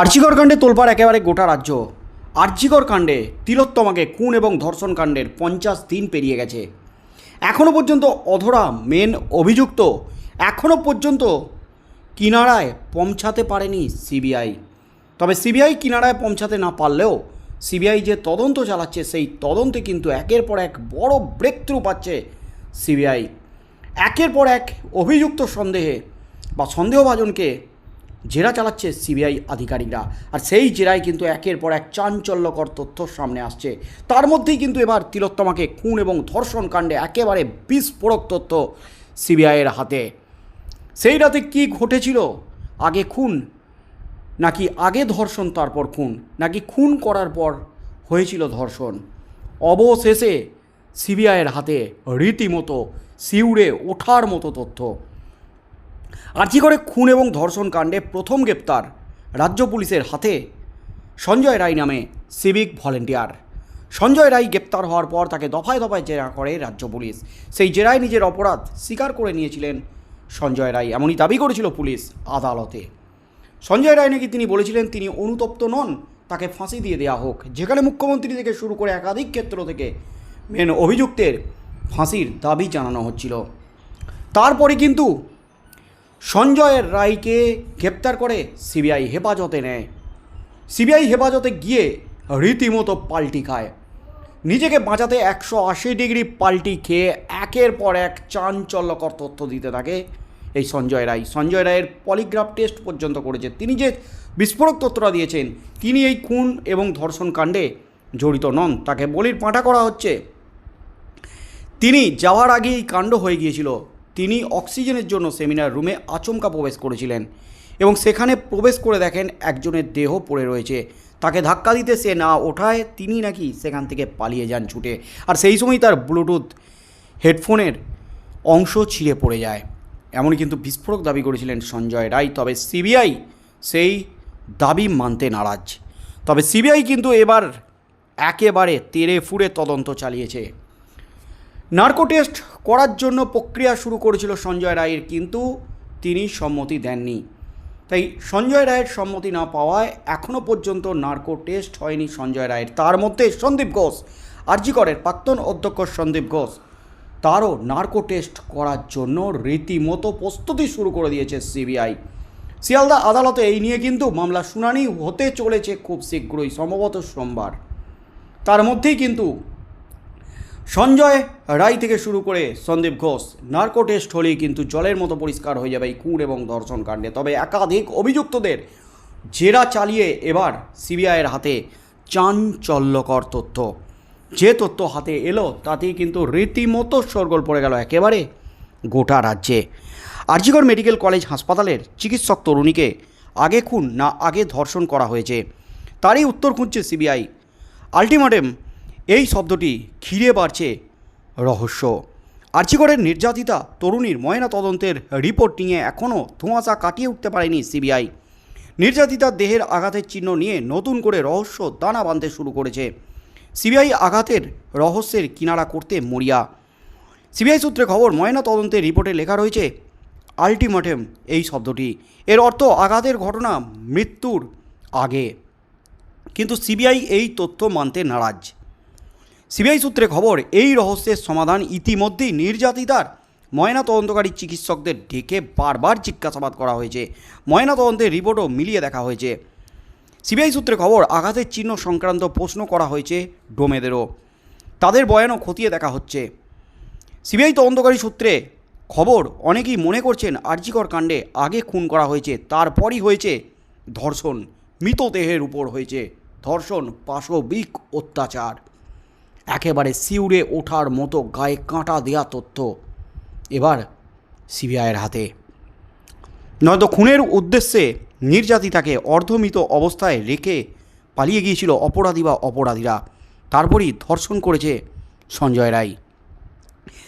আর্চিকর কাণ্ডে তোলপাড় একেবারে গোটা রাজ্য। আর্চিকর কাণ্ডে তিলোত্তমাকে খুন এবং ধর্ষণ কাণ্ডের পঞ্চাশ দিন পেরিয়ে গেছে। এখনও পর্যন্ত অধরা মেন অভিযুক্ত এখনও পর্যন্ত কিনারায় পৌঁছাতে পারেনি সিবিআই। তবে সিবিআই কিনারায় পৌঁছাতে না পারলেও সিবিআই যে তদন্ত চালাচ্ছে, সেই তদন্তে কিন্তু একের পর এক বড় ব্রেক থ্রু পাচ্ছে সিবিআই। একের পর এক অভিযুক্ত সন্দেহে বা সন্দেহভাজনকে জেরা চালাচ্ছে সিবিআই আধিকারিকরা। আর সেই জেরায় কিন্তু একের পর এক চাঞ্চল্যকর তথ্য সামনে আসছে। তার মধ্যেই কিন্তু এবার তিলোত্তমাকে খুন এবং ধর্ষণ কাণ্ডে একেবারে বিস্ফোরক তথ্য সিবিআইয়ের হাতে। সেই রাতে কি ঘটেছিল? আগে খুন? নাকি আগে ধর্ষণ, তারপর খুন? নাকি খুন করার পর হয়েছিল ধর্ষণ? অবশেষে সিবিআইয়ের হাতে রীতিমতো শিউরে ওঠার মতো তথ্য। আর্জি করে খুন এবং ধর্ষণ কাণ্ডে প্রথম গ্রেপ্তার রাজ্য পুলিশের হাতে? সঞ্জয় রায় নামে সিভিক ভলেন্টিয়ার। সঞ্জয় রায় গ্রেপ্তার হওয়ার পর তাকে দফায় দফায় জেরা করে রাজ্য পুলিশ। সেই জেরায় নিজের অপরাধ স্বীকার করে নিয়েছিলেন সঞ্জয় রায়। এমনই দাবি করেছিল পুলিশ আদালতে। সঞ্জয় রায় নাকি তিনি বলেছিলেন তিনি অনুতপ্ত নন, তাকে ফাঁসি দিয়ে দেওয়া হোক। যেখানে মুখ্যমন্ত্রী থেকে শুরু করে একাধিক ক্ষেত্র থেকে মেন অভিযুক্তের ফাঁসির দাবি জানানো হচ্ছিল। তারপরে কিন্তু সঞ্জয় রায়কে গ্রেপ্তার করে সিবিআই হেফাজতে নেয়। সিবিআই হেফাজতে গিয়ে রীতিমতো পাল্টি খায়। নিজেকে বাঁচাতে একশো আশি ডিগ্রি পাল্টি খেয়ে একের পর এক চাঞ্চল্যকর তথ্য দিতে থাকে এই সঞ্জয় রায়। সঞ্জয় রায়ের পলিগ্রাফ টেস্ট পর্যন্ত করেছে। তিনি যে বিস্ফোরক তথ্যটা দিয়েছেন, তিনি এই খুন এবং ধর্ষণ কাণ্ডে জড়িত নন। তাকে বলির পাঁঠা করা হচ্ছে, তিনি যাওয়ার আগেই কাণ্ড হয়ে গিয়েছিল। তিনি অক্সিজেনের জন্য সেমিনার রুমে আচমকা প্রবেশ করেছিলেন এবং সেখানে প্রবেশ করে দেখেন একজনের দেহ পড়ে রয়েছে। তাকে ধাক্কা দিতে সে না ওঠায়, তিনি নাকি সেখান থেকে পালিয়ে যান ছুটে। আর সেই সময় তার ব্লুটুথ হেডফোনের অংশ ছিঁড়ে পড়ে যায়। এমনই কিন্তু বিস্ফোরক দাবি করেছিলেন সঞ্জয় রায়। তবে সিবিআই সেই দাবি মানতে নারাজ। তবে সিবিআই কিন্তু এবার একেবারে তেরে ফুড়ে তদন্ত চালিয়েছে। নার্কো টেস্ট করার জন্য প্রক্রিয়া শুরু করেছিল সঞ্জয় রায়ের, কিন্তু তিনি সম্মতি দেননি। তাই সঞ্জয় রায়ের সম্মতি না পাওয়ায় এখনও পর্যন্ত নার্কো টেস্ট হয়নি সঞ্জয় রায়ের। তার মধ্যে সন্দীপ ঘোষ, আরজিকরের প্রাক্তন অধ্যক্ষ সন্দীপ ঘোষ। তারও নার্কো টেস্ট করার জন্য রীতিমতো প্রস্তুতি শুরু করে দিয়েছে সিবিআই। শিয়ালদা আদালতে এই নিয়ে কিন্তু মামলা শুনানি হতে চলেছে খুব শীঘ্রই, সম্ভবত সোমবার। তার মধ্যেই কিন্তু সঞ্জয় রায় থেকে শুরু করে সন্দীপ ঘোষ নার্কো টেস্ট হলেই কিন্তু জলের মতো পরিষ্কার হয়ে যাবে এই কুঁড় এবং ধর্ষণ কাণ্ডে। তবে একাধিক অভিযুক্তদের জেরা চালিয়ে এবার সিবিআইয়ের হাতে চাঞ্চল্যকর তথ্য। যে তথ্য হাতে এলো, তাতেই কিন্তু রীতিমতো সরগোল পড়ে গেল একেবারে গোটা রাজ্যে। আরজিগড় মেডিকেল কলেজ হাসপাতালের চিকিৎসক তরুণীকে আগে খুন না আগে ধর্ষণ করা হয়েছে, তারই উত্তর খুঁজছে সিবিআই। আলটিমেটাম এই শব্দটি ঘিরে বাড়ছে রহস্য। আর্চিগড়ের নির্যাতিতা, তরুণীর ময়না তদন্তের রিপোর্ট নিয়ে এখনও ধোঁয়াশা কাটিয়ে উঠতে পারেনি সিবিআই। নির্যাতিতার দেহের আঘাতের চিহ্ন নিয়ে নতুন করে রহস্য দানা বাঁধতে শুরু করেছে। সিবিআই আঘাতের রহস্যের কিনারা করতে মরিয়া। সিবিআই সূত্রে খবর ময়না তদন্তের রিপোর্টে লেখা রয়েছে, আলটিমেটাম এই শব্দটি। এর অর্থ আঘাতের ঘটনা মৃত্যুর আগে। কিন্তু সিবিআই এই তথ্য মানতে নারাজ। সিবিআই সূত্রে খবর, এই রহস্যের সমাধান ইতিমধ্যেই নির্যাতিতার ময়না তদন্তকারী চিকিৎসকদের ডেকে বারবার জিজ্ঞাসাবাদ করা হয়েছে। ময়না তদন্তের রিপোর্টও মিলিয়ে দেখা হয়েছে। সিবিআই সূত্রে খবর, আঘাতের চিহ্ন সংক্রান্ত প্রশ্ন করা হয়েছে ডোমেদেরও। তাদের বয়ানও খতিয়ে দেখা হচ্ছে। সিবিআই তদন্তকারী সূত্রে খবর, অনেকেই মনে করছেন আর্জিকর কাণ্ডে আগে খুন করা হয়েছে, তারপরই হয়েছে ধর্ষণ। মৃতদেহের উপর হয়েছে ধর্ষণ, পাশবিক অত্যাচার। একেবারে শিউরে ওঠার মতো গায়ে কাঁটা দেয়া তথ্য এবার সিবিআইয়ের হাতে। নয়তো খুনের উদ্দেশ্যে নির্যাতিতাকে অর্ধমিত অবস্থায় রেখে পালিয়ে গিয়েছিল অপরাধী বা অপরাধীরা। তারপরই ধর্ষণ করেছে সঞ্জয় রায়।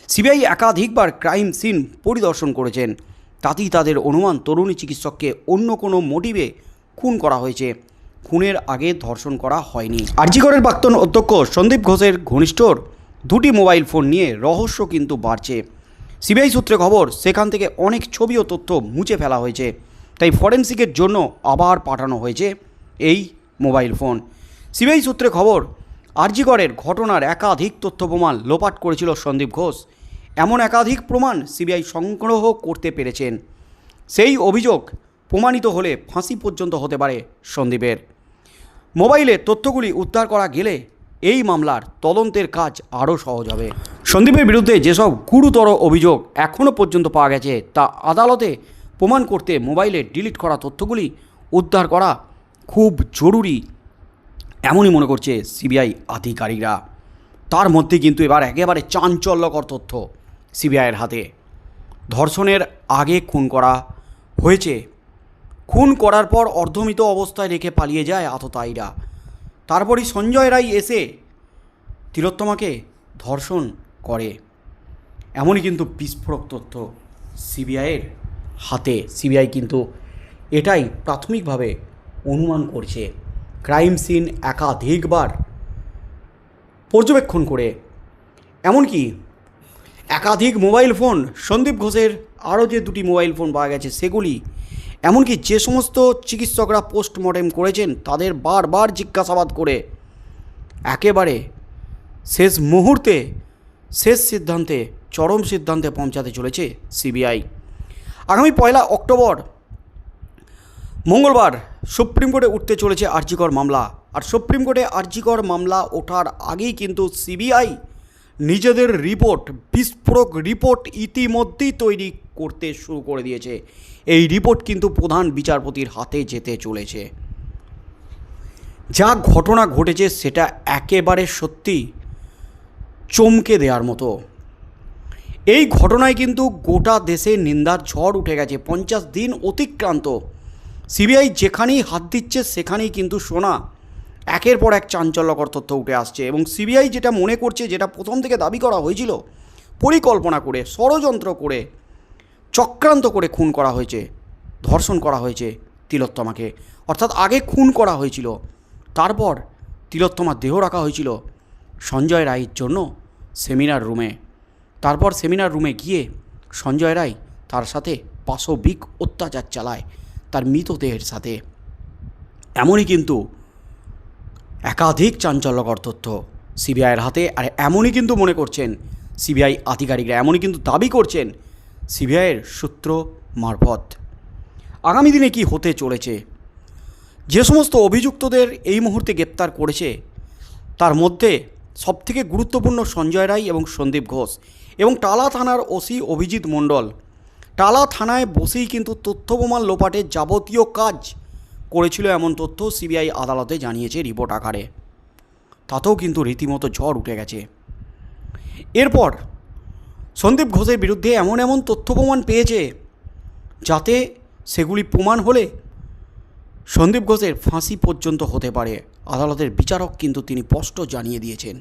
সিবিআই একাধিকবার ক্রাইম সিন পরিদর্শন করেছেন। তাতেই তাদের অনুমান তরুণী চিকিৎসককে অন্য কোনো মোটিভে খুন করা হয়েছে। খুনের আগে ধর্ষণ করা হয়নি। আরজিগড়ের প্রাক্তন অধ্যক্ষ সন্দীপ ঘোষের ঘনিষ্ঠর দুটি মোবাইল ফোন নিয়ে রহস্য কিন্তু বাড়ছে। সিবিআই সূত্রে খবর, সেখান থেকে অনেক ছবি ও তথ্য মুছে ফেলা হয়েছে। তাই ফরেন্সিকের জন্য আবার পাঠানো হয়েছে এই মোবাইল ফোন। সিবিআই সূত্রে খবর আরজিগড়ের ঘটনার একাধিক তথ্য প্রমাণ লোপাট করেছিল সন্দীপ ঘোষ। এমন একাধিক প্রমাণ সিবিআই সংগ্রহ করতে পেরেছেন। সেই অভিযোগ প্রমাণিত হলে ফাঁসি পর্যন্ত হতে পারে সন্দীপের। মোবাইলে তথ্যগুলি উদ্ধার করা গেলে এই মামলার তদন্তের কাজ আরও সহজ হবে। সন্দীপের বিরুদ্ধে যেসব গুরুতর অভিযোগ এখনও পর্যন্ত পাওয়া গেছে, তা আদালতে প্রমাণ করতে মোবাইলে ডিলিট করা তথ্যগুলি উদ্ধার করা খুব জরুরি, এমনই মনে করছে সিবিআই আধিকারিকরা। তার মধ্যে কিন্তু এবার একেবারে চাঞ্চল্যকর তথ্য সিবিআইয়ের হাতে। ধর্ষণের আগে খুন করা হয়েছে খুন করার পর অর্ধমিত অবস্থায় রেখে পালিয়ে যায় আততায়ীরা। তারপরই সঞ্জয় রায় এসে তিলোত্তমাকে ধর্ষণ করে। এমনই কিন্তু বিস্ফোরক তথ্য সিবিআইয়ের হাতে। সিবিআই কিন্তু এটাই প্রাথমিকভাবে অনুমান করছে। ক্রাইম সিন একাধিকবার পর্যবেক্ষণ করে। এমনকি একাধিক মোবাইল ফোন, সন্দীপ ঘোষের আরও যে দুটি মোবাইল ফোন পাওয়া গেছে, সেগুলি এমনকি যে সমস্ত চিকিৎসকরা পোস্টমর্টেম করেছেন, তাদের বারবার জিজ্ঞাসাবাদ করে। একেবারে শেষ মুহূর্তে, শেষ সিদ্ধান্তে, চরম সিদ্ধান্তে পৌঁছাতে চলেছে সিবিআই। আগামী পয়লা অক্টোবর, মঙ্গলবার সুপ্রিম কোর্টে উঠতে চলেছে আর্জিকর মামলা। আর সুপ্রিম কোর্টে আর্জিকর মামলা ওঠার আগেই কিন্তু সিবিআই নিজেদের রিপোর্ট, বিস্ফোরক রিপোর্ট ইতিমধ্যেই তৈরি করতে শুরু করে দিয়েছে। এই রিপোর্ট কিন্তু প্রধান বিচারপতির হাতে যেতে চলেছে। যা ঘটনা ঘটেছে সেটা একেবারে সত্যি চমকে দেওয়ার মতো। এই ঘটনায় কিন্তু গোটা দেশে নিন্দার ঝড় উঠে গেছে, পঞ্চাশ দিন অতিক্রান্ত। সিবিআই যেখানেই হাত দিচ্ছে সেখানেই কিন্তু শোনা একের পর এক চাঞ্চল্যকর তথ্য উঠে আসছে এবং সিবিআই যেটা মনে করছে, যেটা প্রথম থেকে দাবি করা হয়েছিল, পরিকল্পনা করে, ষড়যন্ত্র করে চক্রান্ত করে খুন করা হয়েছে, ধর্ষণ করা হয়েছে তিলোত্তমাকে। অর্থাৎ আগে খুন করা হয়েছিল, তারপর তিলোত্তমার দেহ রাখা হয়েছিল সঞ্জয় রায়ের জন্য সেমিনার রুমে। তারপর সেমিনার রুমে গিয়ে সঞ্জয় রায় তার সাথে পাশবিক অত্যাচার চালায় তার মৃতদেহের সাথে। এমনই কিন্তু একাধিক চাঞ্চল্যকর তথ্য সিবিআইয়ের হাতে, আর এমনই কিন্তু মনে করছেন সিবিআই আধিকারিকরা, এমনই কিন্তু দাবি করছেন সিবিআইয়ের সূত্র মারফত। আগামী দিনে কি হতে চলেছে? যে সমস্ত অভিযুক্তদের এই মুহূর্তে গ্রেপ্তার করেছে, তার মধ্যে সবথেকে গুরুত্বপূর্ণ সঞ্জয় রায় এবং সন্দীপ ঘোষ এবং টালা থানার ওসি অভিজিৎ মণ্ডল। টালা থানায় বসেই কিন্তু তথ্য লোপাটের যাবতীয় কাজ করেছিল এমন তথ্য সিবিআই আদালতে জানিয়েছে রিপোর্ট আকারে। তাতেও কিন্তু রীতিমতো ঝড় উঠে গেছে। এরপর সন্দীপ ঘোষের বিরুদ্ধে এমন এমন তথ্য প্রমাণ পেয়েছে যাতে সেগুলি প্রমাণ হলে সন্দীপ ঘোষের ফাঁসি পর্যন্ত হতে পারে। আদালতের বিচারক কিন্তু তিনি স্পষ্ট জানিয়ে দিয়েছেন।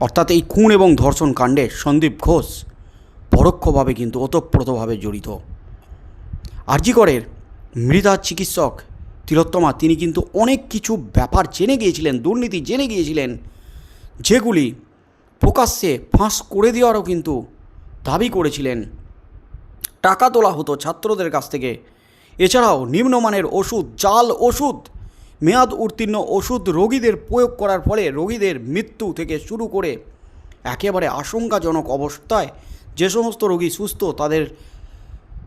অর্থাৎ এই খুন এবং ধর্ষণ কাণ্ডে সন্দীপ ঘোষ পরোক্ষভাবে কিন্তু ওতপ্রোতভাবে জড়িত। আরজিকরের মৃদা চিকিৎসক তিলোত্তমা, তিনি কিন্তু অনেক কিছু ব্যাপার জেনে গিয়েছিলেন, দুর্নীতি জেনে গিয়েছিলেন, যেগুলি প্রকাশ্যে ফাঁস করে দেওয়ারও কিন্তু দাবি করেছিলেন। টাকা তোলা হতো ছাত্রদের কাছ থেকে। এছাড়াও নিম্নমানের ওষুধ, জাল ওষুধ, মেয়াদ উত্তীর্ণ ওষুধ রোগীদের প্রয়োগ করার ফলে রোগীদের মৃত্যু থেকে শুরু করে একেবারে আশঙ্কাজনক অবস্থায় যে সমস্ত রোগী সুস্থ, তাদের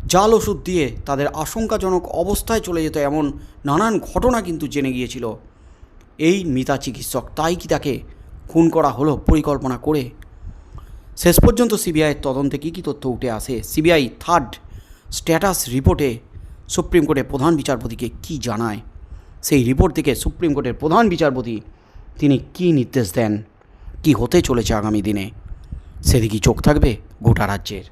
জাল ওষুধ দিয়ে তাদের আশঙ্কাজনক অবস্থায় চলে যেত এমন নানান ঘটনা কিন্তু জেনে গিয়েছিল। এই মিতা চিকিৎসক, তাই কি তাকে খুন করা হলো পরিকল্পনা করে। শেষ পর্যন্ত সিবিআইয়ের তদন্তে কী কী তথ্য উঠে আসে? সিবিআই থার্ড স্ট্যাটাস রিপোর্টে সুপ্রিম কোর্টের প্রধান বিচারপতিকে কি জানায়? সেই রিপোর্ট থেকে সুপ্রিম কোর্টের প্রধান বিচারপতি তিনি কি নির্দেশ দেন? কি হতে চলেছে আগামী দিনে? সেদিকে চোখ থাকবে গোটা রাজ্যের?